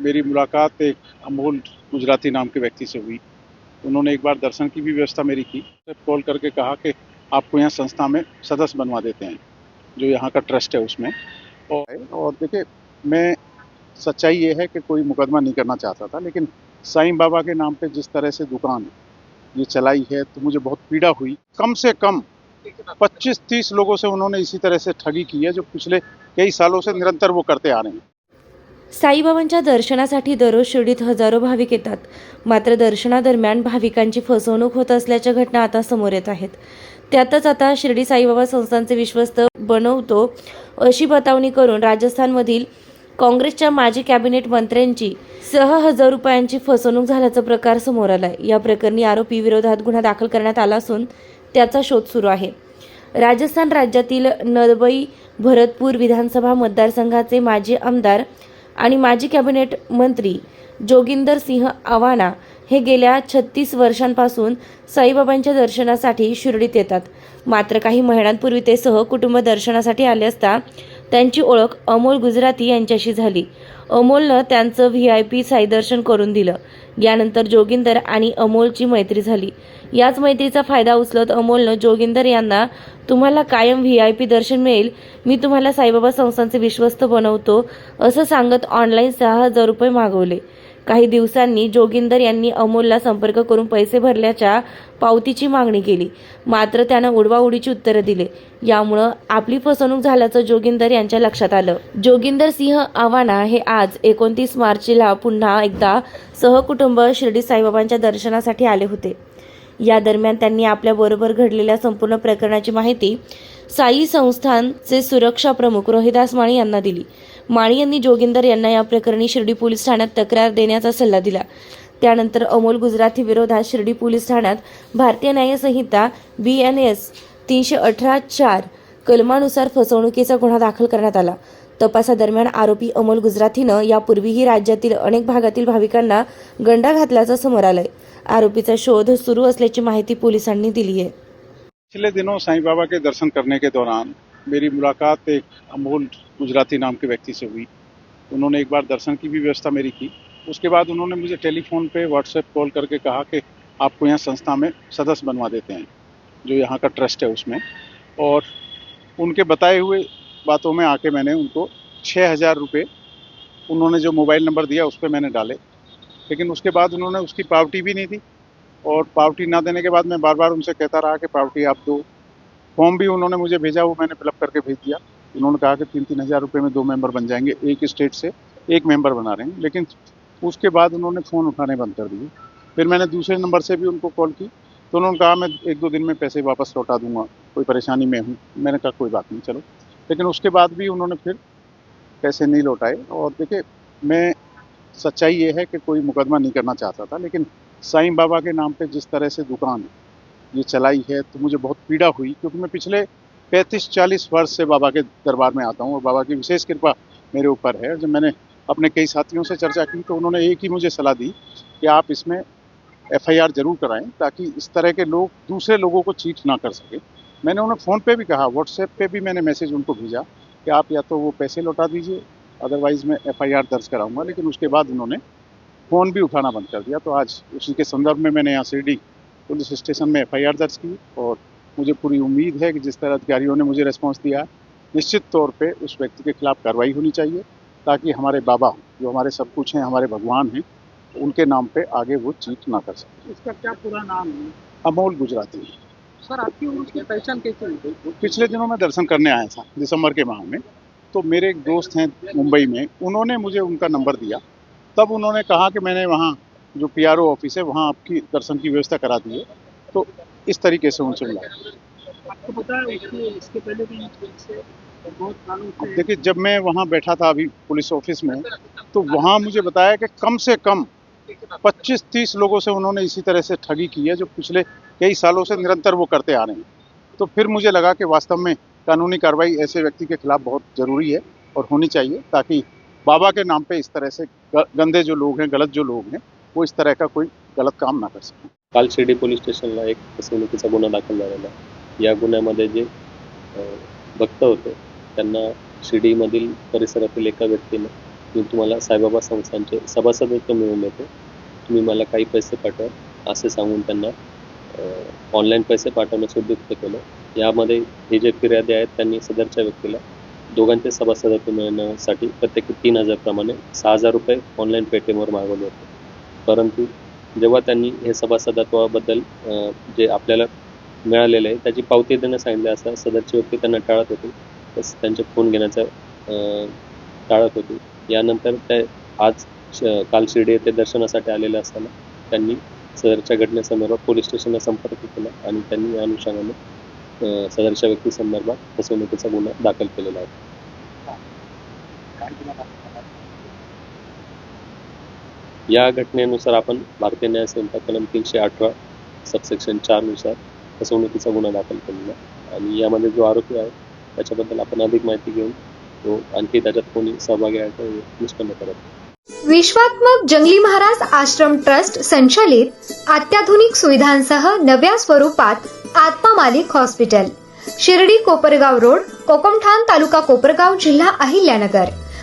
मेरी मुलाकात एक अमोल गुजराती नाम के व्यक्ति से हुई। उन्होंने एक बार दर्शन की भी व्यवस्था मेरी की। कॉल करके कहा कि आपको यहाँ संस्था में सदस्य बनवा देते हैं, जो यहाँ का ट्रस्ट है उसमें। और और देखिए, मैं सच्चाई ये है कि कोई मुकदमा नहीं करना चाहता था, लेकिन साईं बाबा के नाम पे जिस तरह से दुकान ये चलाई है तो मुझे बहुत पीड़ा हुई। कम से कम 25-30 लोगों से उन्होंने इसी तरह से ठगी की है, जो पिछले कई सालों से निरंतर वो करते आ रहे हैं। साईबाबांच्या दर्शनासाठी दररोज शिर्डीत हजारो भाविक येतात. मात्र दर्शनादरम्यान भाविकांची फसवणूक होत असल्याच्या घटना आता समोर येत आहेत. त्यातच आता शिर्डी साईबाबा संस्थांचे विश्वस्त बनवतो अशी बतावणी करून राजस्थानमधील काँग्रेसच्या माजी कॅबिनेट मंत्र्यांची सहा हजार रुपयांची फसवणूक झाल्याचा प्रकार समोर आलाय. या प्रकरणी आरोपी विरोधात गुन्हा दाखल करण्यात आला असून त्याचा शोध सुरू आहे. राजस्थान राज्यातील नदबई भरतपूर विधानसभा मतदारसंघाचे माजी आमदार आणि माजी कॅबिनेट मंत्री जोगिंदर सिंह आव्हाना हे गेल्या छत्तीस वर्षांपासून साईबाबांच्या दर्शनासाठी शिर्डीत येतात. मात्र काही महिन्यांपूर्वी ते सहकुटुंब दर्शनासाठी आले असता त्यांची ओळख अमोल गुजराती यांच्याशी झाली. अमोलनं त्यांचं व्ही आय पी साईदर्शन करून दिलं. यानंतर जोगिंदर आणि अमोलची मैत्री झाली. याच मैत्रीचा फायदा उचलत अमोलनं जोगिंदर यांना तुम्हाला कायम व्ही आय पी दर्शन मिळेल. मी तुम्हाला साईबाबा संस्थांचे विश्वस्त बनवतो असं सांगत ऑनलाईन सहा हजार रुपये मागवले. काही दिवसांनी जोगिंदर यांनी अमोलला संपर्क करून पैसे भरल्याच्या पावतीची मागणी केली. मात्र त्यानं उडवाउडीची उत्तरं दिले. यामुळं आपली फसवणूक झाल्याचं जोगिंदर यांच्या लक्षात आलं. जोगिंदर सिंह आव्हाना हे आज एकोणतीस मार्चला पुन्हा एकदा सहकुटुंब शिर्डी साईबाबांच्या दर्शनासाठी आले होते. या दरम्यान त्यांनी आपल्याबरोबर घडलेल्या संपूर्ण प्रकरणाची माहिती साई संस्थानचे सुरक्षा प्रमुख रोहिदास माळी यांना दिली. माळी यांनी जोगिंदर यांना या प्रकरणी शिर्डी पोलीस ठाण्यात तक्रार देण्याचा सल्ला दिला. त्यानंतर अमोल गुजराती विरोधात शिर्डी पोलीस ठाण्यात भारतीय न्यायसंहिता बी एन एस तीनशे अठरा चार कलमानुसार फसवणुकीचा गुन्हा दाखल करण्यात आला. तपासादरम्यान आरोपी अमोल गुजरातीनं यापूर्वीही राज्यातील अनेक भागातील भाविकांना गंडा घातल्याचं समोर आलंय. आरोपीचा शोध सुरू असल्याची माहिती पोलिसांनी दिली आहे. पिछले दिनों साईं बाबा के दर्शन करने के दौरान मेरी मुलाकात एक अमोल गुजराती नाम के व्यक्ति से हुई। उन्होंने एक बार दर्शन की भी व्यवस्था मेरी की। उसके बाद उन्होंने मुझे टेलीफोन पे व्हाट्सएप कॉल करके कहा कि आपको यहाँ संस्था में सदस्य बनवा देते हैं, जो यहाँ का ट्रस्ट है उसमें। और उनके बताए हुए बातों में आके मैंने उनको छः हज़ार रुपये उन्होंने जो मोबाइल नंबर दिया उस पर मैंने डाले। लेकिन उसके बाद उन्होंने उसकी पावती भी नहीं दी। और पावटी ना देने के बाद मैं बार बार उनसे कहता रहा कि पावती आप दो। फॉर्म भी उन्होंने मुझे भेजा, वो मैंने फिलअप करके भेज दिया। उन्होंने कहा कि तीन तीन हज़ार रुपये में दो मेंबर बन जाएँगे, एक स्टेट से एक मेंबर बना रहे हैं। लेकिन उसके बाद उन्होंने फ़ोन उठाने बंद कर दिए। फिर मैंने दूसरे नंबर से भी उनको कॉल की तो उन्होंने कहा, मैं एक दो दिन में पैसे वापस लौटा दूँगा, कोई परेशानी में हूँ। मैंने कहा, कोई बात नहीं, चलो। लेकिन उसके बाद भी उन्होंने फिर पैसे नहीं लौटाए। और देखिए, मैं, सच्चाई ये है कि कोई मुकदमा नहीं करना चाहता था, लेकिन साईं बाबा के नाम पे जिस तरह से दुकान ये चलाई है तो मुझे बहुत पीड़ा हुई, क्योंकि मैं पिछले 35-40 वर्ष से बाबा के दरबार में आता हूँ और बाबा की विशेष कृपा मेरे ऊपर है। जब मैंने अपने कई साथियों से चर्चा की तो उन्होंने एक ही मुझे सलाह दी कि आप इसमें एफआईआर ज़रूर कराएँ ताकि इस तरह के लोग दूसरे लोगों को चीट ना कर सके। मैंने उन्हें फ़ोन पे भी कहा, व्हाट्सएप पे भी मैंने मैसेज उनको भेजा कि आप या तो वो पैसे लौटा दीजिए, अदरवाइज़ मैं एफआईआर दर्ज कराऊँगा, लेकिन उसके बाद उन्होंने फ़ोन भी उठाना बंद कर दिया। तो आज उसी के संदर्भ में मैंने यहाँ शिरडी पुलिस स्टेशन में एफआईआर दर्ज की और मुझे पूरी उम्मीद है कि जिस तरह अधिकारियों ने मुझे रेस्पॉन्स दिया निश्चित तौर पे उस व्यक्ति के खिलाफ कार्रवाई होनी चाहिए ताकि हमारे बाबा जो हमारे सब कुछ हैं हमारे भगवान हैं उनके नाम पे आगे वो चीट ना कर सके। इसका क्या पूरा नाम है? अमोल गुजराती। सर आपकी उसकी पहचान कैसे हुई? पिछले दिनों मैं दर्शन करने आया था दिसंबर के माह में। तो मेरे एक दोस्त हैं मुंबई में उन्होंने मुझे उनका नंबर दिया। तब उन्होंने कहा कि मैंने वहाँ जो पीआरओ ऑफ़िस है वहाँ आपकी दर्शन की व्यवस्था करा दी है। तो इस तरीके से उनसे मिला। आपको पता है इसके पहले भी इससे बहुत सालों से देखिए जब मैं वहाँ बैठा था अभी पुलिस ऑफ़िस में तो वहाँ मुझे बताया कि कम से कम 25-30 लोगों से उन्होंने इसी तरह से ठगी की है जो पिछले कई सालों से निरंतर वो करते आ रहे हैं। तो फिर मुझे लगा कि वास्तव में कानूनी कार्रवाई ऐसे व्यक्ति के खिलाफ बहुत ज़रूरी है और होनी चाहिए ताकि बाबा के नाम पे इस तरह से गंदे जो लोग हैं गलत जो लोग हैं वो इस तरह का कोई गलत काम ना कर सकें। काल शिर्डी पोलीस स्टेशनला एक फसवणुकीचा गुन्हा दाखल झालेला आहे. या गुन्ह्यामध्ये जे भक्त होते त्यांना शिर्डीमधील परिसरातील एका व्यक्तीने मी तुम्हाला साईबाबा संस्थांचे सभासदत्व मिळून देतो. तुम्ही मला काही पैसे पाठवा असे सांगून त्यांना ऑनलाईन पैसे पाठवण्यास उद्युक्त केलं. यामध्ये हे जे फिर्यादी आहेत त्यांनी सदरच्या व्यक्तीला दोघांचे सभासदत्व मिळवण्यासाठी प्रत्येकी तीन हजारप्रमाणे सहा हजार रुपये ऑनलाईन पेटीएमवर मागवले होते. परंतु जेव्हा त्यांनी हे सभासदत्वाबद्दल जे आपल्याला मिळालेलं आहे त्याची पावती देणं सांगितलं असता सदरची व्यक्ती त्यांना टाळत होती. तस त्यांचे फोन घेण्याचं टाळत होती. यानंतर ते आज काल शिर्डी येथे दर्शनासाठी आलेले असताना त्यांनी सदरच्या घटनेसंदर्भात पोलीस स्टेशनला संपर्क केला आणि त्यांनी या अनुषंगाने सदरच्या व्यक्तीसंदर्भात फसवणुकीचा गुन्हा दाखल केलेला आहे काय गुन्हा दाखल झाला? या घटनेनुसार आपण भारतीय न्याय संहिता कलम तीनशे अठरा सबसेक्शन चारनुसार फसवणुकीचा गुन्हा दाखल केलेला आणि यामध्ये जो आरोपी आहे त्याच्याबद्दल आपण अधिक माहिती घेऊन तो आणखी त्याच्यात कोणी सहभागी आहे तो निष्पन्न करत विश्वात्मक जंगली महाराज आश्रम ट्रस्ट संचालित अत्याधुनिक सुविधांसह नव्या स्वरूपात आत्मा मालिक हॉस्पिटल शिर्डी कोपरगाव रोड कोकमठाण तालुका कोपरगाव जिल्हा अहिल्यानगर.